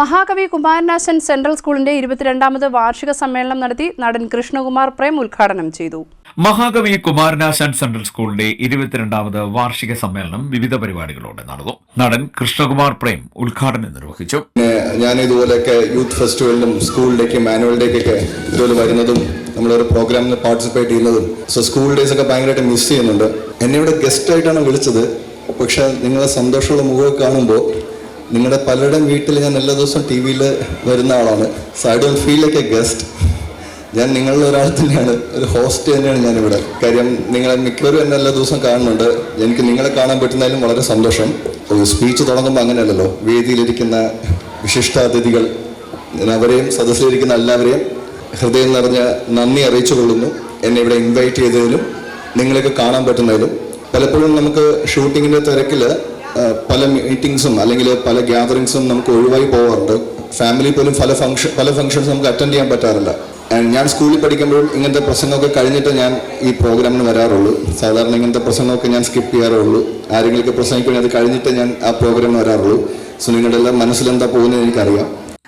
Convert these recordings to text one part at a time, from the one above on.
മഹാകവി കുമാരനാശൻ സെൻട്രൽ സ്കൂളിന്റെ ഇരുപത്തിരണ്ടാമത് വാർഷിക സമ്മേളനം നടത്തി നടൻ കൃഷ്ണകുമാർ പ്രേം ഉദ്ഘാടനം ചെയ്തു. മഹാകവി കുമാരനാശൻ സെൻട്രൽ സ്കൂളിന്റെ ഇരുപത്തിരണ്ടാമത് വാർഷിക സമ്മേളനം വിവിധ പരിപാടികളോടെ നടന്നു. നടൻ കൃഷ്ണകുമാർ പ്രേം ഉദ്ഘാടനം നിർവഹിച്ചു. ഞാൻ ഇതുപോലെയൊക്കെ യൂത്ത് ഫെസ്റ്റിവലിലും സ്കൂളിലേക്ക് മാനുവൽ ഡേക്കൊക്കെ ഇതുപോലെ വരുന്നതും നമ്മളൊരു പ്രോഗ്രാമിൽ പാർട്ടിസിപ്പേറ്റ് ചെയ്യുന്നതും സോ സ്കൂൾ ഡേയ്സ് ഒക്കെ ഭയങ്കരമായിട്ട് മിസ് ചെയ്യുന്നുണ്ട്. എന്നെ ഇവിടെ ഗസ്റ്റ് ആയിട്ടാണ് വിളിച്ചത്. പക്ഷെ നിങ്ങളെ സന്തോഷമുള്ള മുഖമൊക്കെ കാണുമ്പോൾ നിങ്ങളുടെ പലരുടെയും വീട്ടിൽ ഞാൻ എല്ലാ ദിവസവും ടി വിയിൽ വരുന്ന ആളാണ്. So I don't feel like a guest ഞാൻ നിങ്ങളിൽ ഒരാൾ തന്നെയാണ്. ഒരു ഹോസ്റ്റ് തന്നെയാണ് ഞാനിവിടെ. കാര്യം നിങ്ങളെ മിക്കവരും എന്നെ എല്ലാ ദിവസവും കാണുന്നുണ്ട്. എനിക്ക് നിങ്ങളെ കാണാൻ പറ്റുന്നതിലും വളരെ സന്തോഷം. ഒരു സ്പീച്ച് തുടങ്ങുമ്പോൾ അങ്ങനെയല്ലല്ലോ. വേദിയിലിരിക്കുന്ന വിശിഷ്ടാതിഥികൾ അവരെയും സദസ്സിലിരിക്കുന്ന എല്ലാവരെയും ഹൃദയം നിറഞ്ഞ നന്ദി അറിയിച്ചു കൊള്ളുന്നു എന്നെ ഇവിടെ ഇൻവൈറ്റ് ചെയ്തതിലും നിങ്ങളെയൊക്കെ കാണാൻ പറ്റുന്നതിലും. പലപ്പോഴും നമുക്ക് ഷൂട്ടിങ്ങിന്റെ തിരക്കിൽ പല മീറ്റിംഗ്സും അല്ലെങ്കിൽ പല ഗ്യാതറിങ്സും നമുക്ക് ഒഴിവായി പോകാറുണ്ട് ഫാമിലി പോലും പല ഫംഗ്ഷൻ പല ഫംഗ്ഷൻസ് നമുക്ക് അറ്റൻഡ് ചെയ്യാൻ പറ്റാറില്ല. ഞാൻ സ്കൂളിൽ പഠിക്കുമ്പോഴും ഇങ്ങനത്തെ പ്രസംഗമൊക്കെ കഴിഞ്ഞിട്ട് ഞാൻ ഈ പ്രോഗ്രാമിന് വരാറുള്ളൂ. സാധാരണ ഇങ്ങനത്തെ പ്രസംഗമൊക്കെ ഞാൻ സ്കിപ്പ് ചെയ്യാറുള്ളൂ. ആരെങ്കിലും പ്രസംഗിക്കുകയാണെങ്കിൽ അത് കഴിഞ്ഞിട്ട് ഞാൻ ആ പ്രോഗ്രാമിന് വരാറുള്ളൂ. സോ നിങ്ങളുടെ എല്ലാം മനസ്സിലെന്താ പോകുന്നത് എനിക്കറിയാം.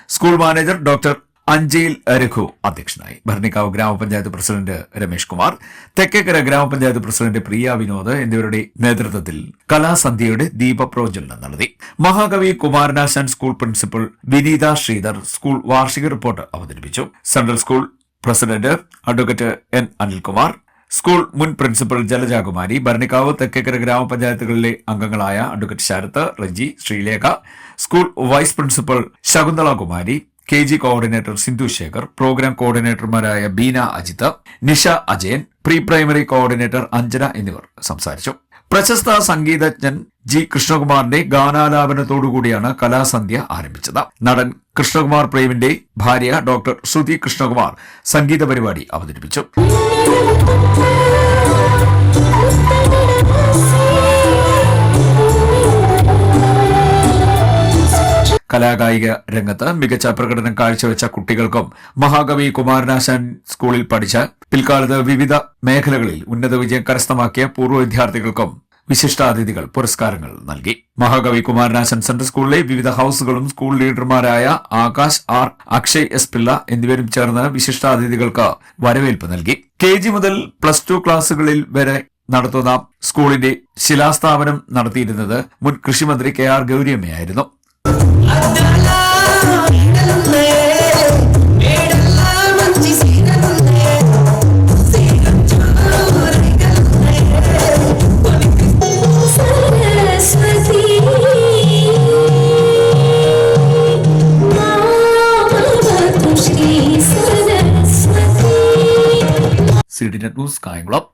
സ്കൂൾ മാനേജർ ഡോക്ടർ അഞ്ജയിൽ രഘു അധ്യക്ഷനായി. ഭരണിക്കാവ് ഗ്രാമപഞ്ചായത്ത് പ്രസിഡന്റ് രമേഷ് കുമാർ തെക്കേക്കര ഗ്രാമപഞ്ചായത്ത് പ്രസിഡന്റ് പ്രിയ വിനോദ് എന്നിവരുടെ നേതൃത്വത്തിൽ കലാസന്ധ്യയുടെ ദീപപ്രോജ്വലനം നടത്തി. Mahakavi Kumaranasan school principal Vineetha Sreedhar school വാർഷിക റിപ്പോർട്ട് അവതരിപ്പിച്ചു. Central school president advocate N Anilkumar school മുൻ പ്രിൻസിപ്പൽ ജലജാകുമാരി ഭരണിക്കാവ് തെക്കേക്കര ഗ്രാമപഞ്ചായത്തുകളിലെ അംഗങ്ങളായ advocate Sarath Reji Sreelekha school vice principal Shakunthala Kumari K G coordinator Sindhu Sekhar program കോർഡിനേറ്റർമാരായ Beena Ajith Nisha Ajayan pre primary coordinator Anjana എന്നിവർ സംസാരിച്ചു. പ്രശസ്ത സംഗീതജ്ഞൻ G കൃഷ്ണകുമാറിന്റെ ഗാനാലാപനത്തോടുകൂടിയാണ് കലാസന്ധ്യ ആരംഭിച്ചത്. നടൻ കൃഷ്ണകുമാർ പ്രേമിന്റെ ഭാര്യ ഡോക്ടർ ശ്രുതി കൃഷ്ണകുമാർ സംഗീത പരിപാടി അവതരിപ്പിച്ചു. കലാകായിക രംഗത്ത് മികച്ച പ്രകടനം കാഴ്ചവെച്ച കുട്ടികൾക്കും മഹാകവി കുമാരനാശാൻ സ്കൂളിൽ പഠിച്ച പിൽക്കാലത്ത് വിവിധ മേഖലകളിൽ ഉന്നത വിജയം കരസ്ഥമാക്കിയ പൂർവ വിദ്യാർത്ഥികൾക്കും വിശിഷ്ടാതിഥികൾ പുരസ്കാരങ്ങൾ നൽകി. മഹാകവി കുമാരനാശൻ സെൻട്രൽ സ്കൂളിലെ വിവിധ ഹൌസുകളും സ്കൂൾ ലീഡർമാരായ ആകാശ് ആർ അക്ഷയ് എസ് പിള്ള എന്നിവരും ചേർന്ന് വിശിഷ്ടാതിഥികൾക്ക് വരവേൽപ്പ് നൽകി. കെ ജി മുതൽ പ്ലസ് ടു ക്ലാസുകളിൽ വരെ നടത്തുന്ന സ്കൂളിന്റെ ശിലാസ്ഥാപനം നടത്തിയിരുന്നത് മുൻ കൃഷിമന്ത്രി കെ ആർ ഗൌരിയമ്മയായിരുന്നു. sirdinat news Sky Club.